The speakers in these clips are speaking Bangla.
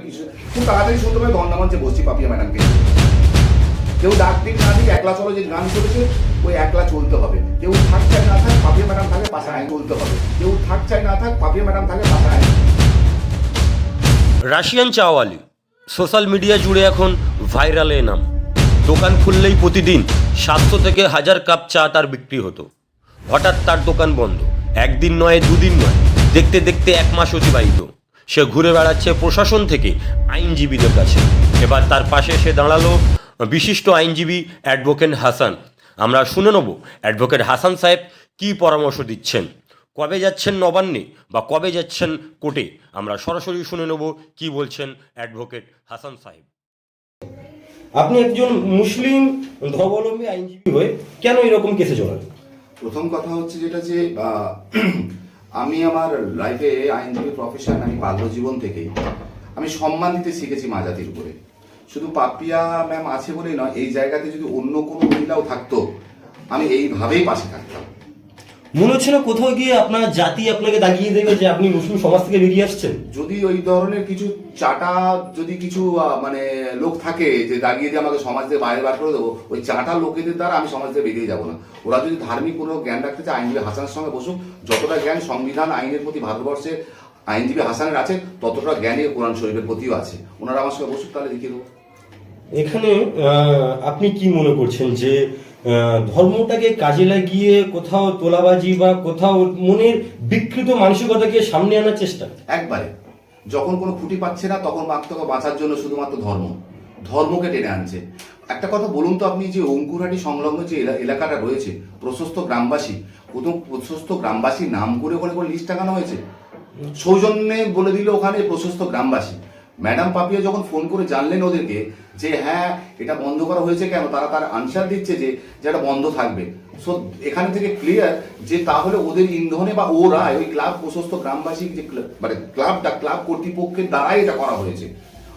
কিছু খুব তাড়াতাড়ি শুনতে বসছি পাপিয়া ম্যাডামকে। কেউ ডাক না একলা চলো যে গান ওই একলা চলতে হবে। কেউ থাক না থাক, পাপিয়া ম্যাডাম থাকে চলতে হবে। কেউ থাক না থাক, পাপিয়া ম্যাডাম থাকে রাশিয়ান চাওয়ালি, সোশ্যাল মিডিয়া জুড়ে এখন ভাইরাল এ নাম। দোকান খুললেই প্রতিদিন সাতশো থেকে হাজার কাপ চা তার বিক্রি হতো। হঠাৎ তার দোকান বন্ধ। একদিন নয়, দুদিন নয়। দেখতে দেখতে এক মাস অতিবাহিত। সে ঘুরে বেড়াচ্ছে প্রশাসন থেকে আইনজীবীদের কাছে। এবার তার পাশে এসে দাঁড়াল বিশিষ্ট আইনজীবী অ্যাডভোকেট হাসান। আমরা শুনে নেব অ্যাডভোকেট হাসান সাহেব কি পরামর্শ দিচ্ছেন। কবে যাচ্ছেন নবান্নে বা কবে যাচ্ছেন কোর্টে? আমরা সরাসরি শুনে নেব কি বলছেন অ্যাডভোকেট হাসান সাহেব। আপনি একজন মুসলিম ধর্মাবলম্বী আইনজীবী হয়ে কেন এরকম কেসে জড়ালেন প্রথম কথা হচ্ছে যেটা যে আহ, আমি আমার লাইফে আইনজীবী প্রফেশন আমি বাল্য জীবন থেকেই আমি সম্মান দিতে শিখেছি মাজাতির উপরে। শুধু পাপিয়া ম্যাম আছে বলেই নয়, এই জায়গাতে যদি অন্য কোনো মহিলাও থাকতো, আমি এইভাবেই পাশে থাকতাম। মনে হচ্ছে না কোথাও গিয়ে আপনার জাতি আপনাকে দাগিয়ে দেবে যে আপনি মুসলিম সমাজ থেকে বেরিয়ে আসছেন? যদি ওই ধরনের কিছু চাটা যদি কিছু আহ, মানে লোক থাকে যে দাগিয়ে দিয়ে আমাকে সমাজ থেকে বাইরে বার করে দেবো ওই চাটা লোকেদের দ্বারা আমি সমাজ থেকে বেরিয়ে যাব না। ওরা যদি ধার্মিক কোনো জ্ঞান রাখতে চায় আইনজীবী হাসানের সঙ্গে বসুক যতটা জ্ঞান সংবিধান আইনের প্রতি ভারতবর্ষে আইনজীবী হাসানের আছে ততটা জ্ঞানই কোরআন শরীফের প্রতিও আছে। ওনারা আমার সঙ্গে বসুক তাহলে দেখিয়ে দেবো। এখানে আহ, আপনি কি মনে করছেন যে ধর্মটাকে কাজে লাগিয়ে কোথাও তোলাবাজি বা কোথাও মনের বিকৃত মানসিকতাকে সামনে আনার চেষ্টা। একবারে। যখন কোনো খুঁটি পাচ্ছে না, তখন আত্মকে বাঁচার জন্য শুধুমাত্র ধর্ম। ধর্মকে টেনে আনছে। একটা কথা বলুন তো আপনি, যে অঙ্কুরহাটি সংলগ্ন যে এলা- এলাকাটা রয়েছে, প্রশস্ত গ্রামবাসী, প্রথম প্রশস্ত গ্রামবাসী নাম করে কোনো লিস্ট টাঙানো হয়েছে? সৌজন্যে বলে দিল ওখানে প্রশস্ত গ্রামবাসী। ম্যাডাম পাপিয়া যখন ফোন করে জানলেন ওদেরকে যে হ্যাঁ এটা বন্ধ করা হয়েছে কেন, তারা তার আনসার দিচ্ছে যে এটা বন্ধ থাকবে। সো এখান থেকে ক্লিয়ার যে তাহলে ওদের ইন্ধনে বা ওরা, ওই ক্লাব প্রশস্ত গ্রামবাসী যে মানে ক্লাবটা ক্লাব কর্তৃপক্ষের দ্বারাই এটা করা হয়েছে।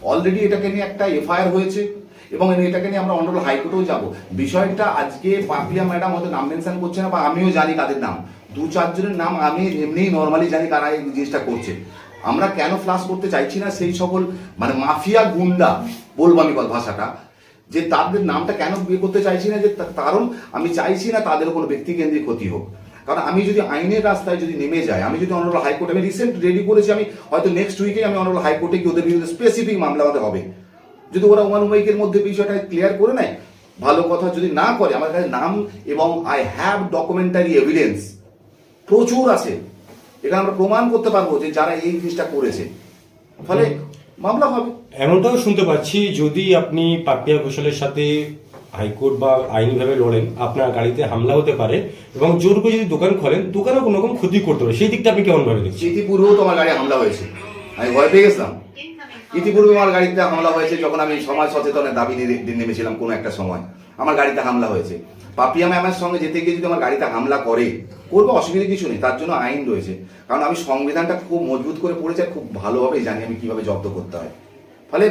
অলরেডি এটাকে নিয়ে একটা এফআইআর হয়েছে এবং এটাকে নিয়ে আমরা অনারেবল হাইকোর্টেও যাব। বিষয়টা আজকে পাপিয়া ম্যাডাম হয়তো নাম মেনশন করছে না বা আমিও জানি কাদের নাম। দু চারজনের নাম আমি এমনিই নর্মালি জানি কারা এই জিনিসটা করছে। আমরা কেন ফ্লাশ করতে চাইছি না সেই সকল মানে মাফিয়া গুন্ডা, বলব আমি ভাষাটা, যে তাদের নামটা কেন বিয়ে করতে চাইছি না, যে কারণ আমি চাইছি না তাদের কোনো ব্যক্তিকেন্দ্রিক ক্ষতি হোক। কারণ আমি যদি আইনের রাস্তায় যদি নেমে যাই, আমি যদি অনারেবল হাইকোর্টে আমি রিসেন্ট রেডি করেছি, আমি হয়তো নেক্সট উইকে আমি অনারেবল হাইকোর্টে গিয়ে ওদের বিরুদ্ধে স্পেসিফিক মামলা আমাদের হবে। যদি ওরা ওয়ান উইকের মধ্যে বিষয়টা ক্লিয়ার করে নেয়, ভালো কথা, যদি না করে, আমার কাছে নাম এবং আই হ্যাভ ডকুমেন্টারি এভিডেন্স প্রচুর আছে। এখানে আমরা প্রমাণ করতে পারব যে যারা এই জিনিসটা করেছে। ফলে মামলা হবে। এমনটাও শুনতে পাচ্ছি যদি আপনি পাপিয়া ঘোষালের সাথে হাইকোর্ট বা আইনিভাবে লড়েন আপনার গাড়িতে হামলা হতে পারে এবং জোর করে যদি দোকান খোলেন দোকানে কোনো রকম ক্ষতি করতে পারে। সেই দিকটা আপনি কেমন ভাবে দেখছেন? ইতিপূর্বেও তো আমার গাড়ি হামলা হয়েছে। আমি ভয় পেয়ে গেছিলাম। ইতিপূর্বে আমার গাড়িতে হামলা হয়েছে যখন আমি সমাজ সচেতনের দাবি নিয়ে নেমেছিলাম কোনো একটা সময়। আমার গাড়িতে হামলা হয়েছে। পাপিয়া ম্যামের সঙ্গে যেতে গিয়ে যদি আমার গাড়িতে হামলা করে, করব, অসুবিধা কিছু নেই। তার জন্য আইন রয়েছে। কারণ আমি সংবিধানটা খুব মজবুত করে পড়েছি আর খুব ভালোভাবে জানি আমি কীভাবে জব্দ করতে হয়। ফলে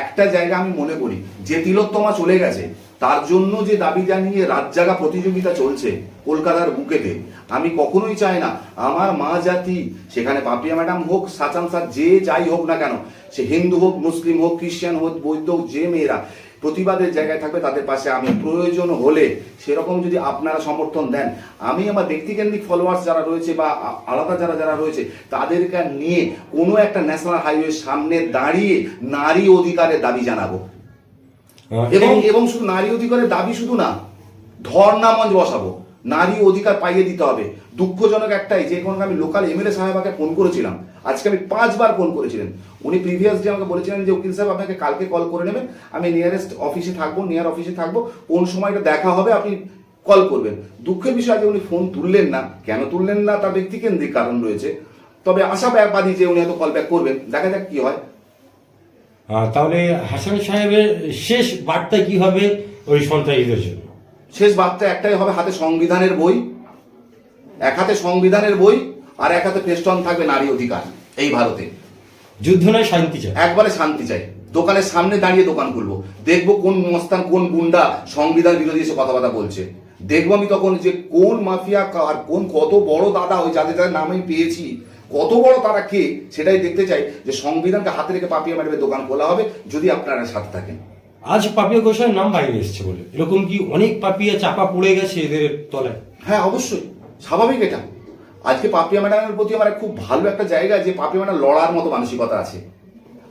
একটা জায়গা আমি মনে করি, যে তিলোত্তমা চলে গেছে, তার জন্য যে দাবি জানিয়ে রাত জাগা প্রতিযোগিতা চলছে কলকাতার বুকেতে, আমি কখনোই চাই না আমার মা জাতি, সেখানে পাপিয়া ম্যাডাম হোক, সাচান সার যে যাই হোক না কেন, সে হিন্দু হোক, মুসলিম হোক, খ্রিস্টান হোক, বৌদ্ধ হোক, যে মেয়েরা প্রতিবাদের জায়গায় থাকবে তাদের পাশে আমি। প্রয়োজন হলে সেরকম যদি আপনারা সমর্থন দেন আমি আমার ব্যক্তিকেন্দ্রিক ফলোয়ার্স যারা রয়েছে বা আলাদা যারা যারা রয়েছে তাদেরকে নিয়ে কোনো একটা ন্যাশনাল হাইওয়ের সামনে দাঁড়িয়ে নারী অধিকারের দাবি জানাব। এবং এবং শুধু নারী অধিকারের দাবি শুধু না ধর্নামঞ্জ বসাবো। নারী অধিকার পাইয়ে দিতে হবে। দুঃখজনক একটাই, যে কোনো আমি লোকাল এমএলএ সাহেবাকে ফোন করেছিলাম, আজকে আমি পাঁচবার ফোন করেছিলেন। উনি প্রিভিয়াস ডে আমাকে বলেছিলেন যে, উকিল সাহেব, আপনাকে কালকে কল করে নেবেন, আমি নিয়ারেস্ট অফিসে থাকব নিয়ার অফিসে থাকব, কোন সময়টা দেখা হবে আপনি কল করবেন। দুঃখের বিষয় যে উনি ফোন তুললেন না, কেন তুললেন না তার ব্যক্তিকেন্দ্রিক কারণ রয়েছে। তবে আশা আশাবাদী যে উনি হয়তো কল ব্যাক করবেন, দেখা যাক কি হয়। তাহলে হাসান সাহেবের শেষ বার্তা কি হবে ওই সন্ত্রাসীদের জন্য? শেষ বার্তা একটাই হবে হাতে সংবিধানের বই এক হাতে সংবিধানের বই আর এক হাতে ফেস্টন থাকবে নারী অধিকার এই ভারতে। যুদ্ধ নয় শান্তি চাই। একবারে শান্তি চাই। দোকানের সামনে দাঁড়িয়ে দোকান খুলবো। দেখব কোন মস্তান কোন গুন্ডা সংবিধান বিরোধী এসে কথাবার্তা বলছে। দেখব আমি তখন যে কোন মাফিয়া আর কোন কত বড় দাদা ওই যাদের যাদের নাম আমি পেয়েছি কত বড় তারা কে সেটাই দেখতে চাই যে সংবিধানকে হাতে রেখে পাপিয়া ম্যাডামের দোকান খোলা হবে যদি আপনারা সাথে থাকেন। আজ পাপিয়া ঘোষালের নাম বাইরে এসছে বলে। এরকম কি অনেক পাপিয়া চাপা পড়ে গেছে এদের তলায়? হ্যাঁ অবশ্যই। স্বাভাবিক এটা। আজকে পাপিয়া ম্যাডামের প্রতি আমার খুব ভালো একটা জায়গা যে পাপিয়া ম্যাডাম লড়ার মতো মানসিকতা আছে।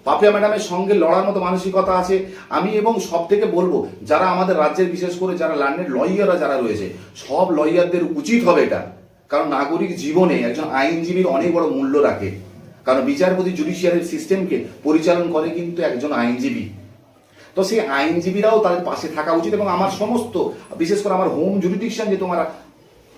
পাপিয়া ম্যাডামের সঙ্গে লড়ার মতো মানসিকতা আছে। আমি এবং সব থেকে বলব, যারা আমাদের রাজ্যের, বিশেষ করে যারা লন্ডনের লয়াররা যারা রয়েছে, সব লয়ারদের উচিত হবে এটা। কারণ নাগরিক জীবনে একজন আইনজীবীর অনেক বড় মূল্য রাখে। কারণ বিচারপতি জুডিশিয়ারের সিস্টেমকে পরিচালন করে কিন্তু একজন আইনজীবী। তো সেই আইনজীবীরাও তাদের পাশে থাকা উচিত এবং আমার সমস্ত, বিশেষ করে আমার হোম জুরিডিকশন যে তোমার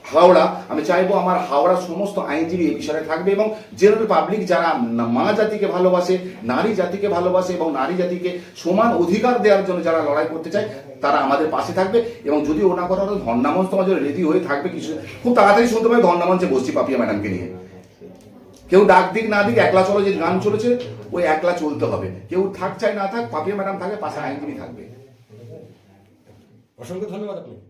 হাওড়া, আমি চাইব আমার হাওড়ার সমস্ত আইনজীবী এই বিষয়ে থাকবে এবং জেনারেল পাবলিক যারা মা জাতিকে ভালোবাসে, নারী জাতিকে ভালোবাসে এবং নারী জাতিকে সমান অধিকার দেওয়ার জন্য যারা লড়াই করতে চায়, তারা আমাদের পাশে থাকবে এবং যদি ওনা করা হলে ধর্নামঞ্চ তোমার রেডি হয়ে থাকবে কিছু, খুব তাড়াতাড়ি শুনতে পাবে ধর্নামঞ্চে বসছি পাপিয়া ম্যাডামকে নিয়ে। কেউ ডাক দিক, না দিক, একলা চলো, যে গান চলেছে, ওই একলা চলতে হবে। কেউ থাক চাই, না থাক, পাপিয়া ম্যাডাম থাকে, পাশে আইনজীবী থাকবে। অসংখ্য ধন্যবাদ আপনাকে।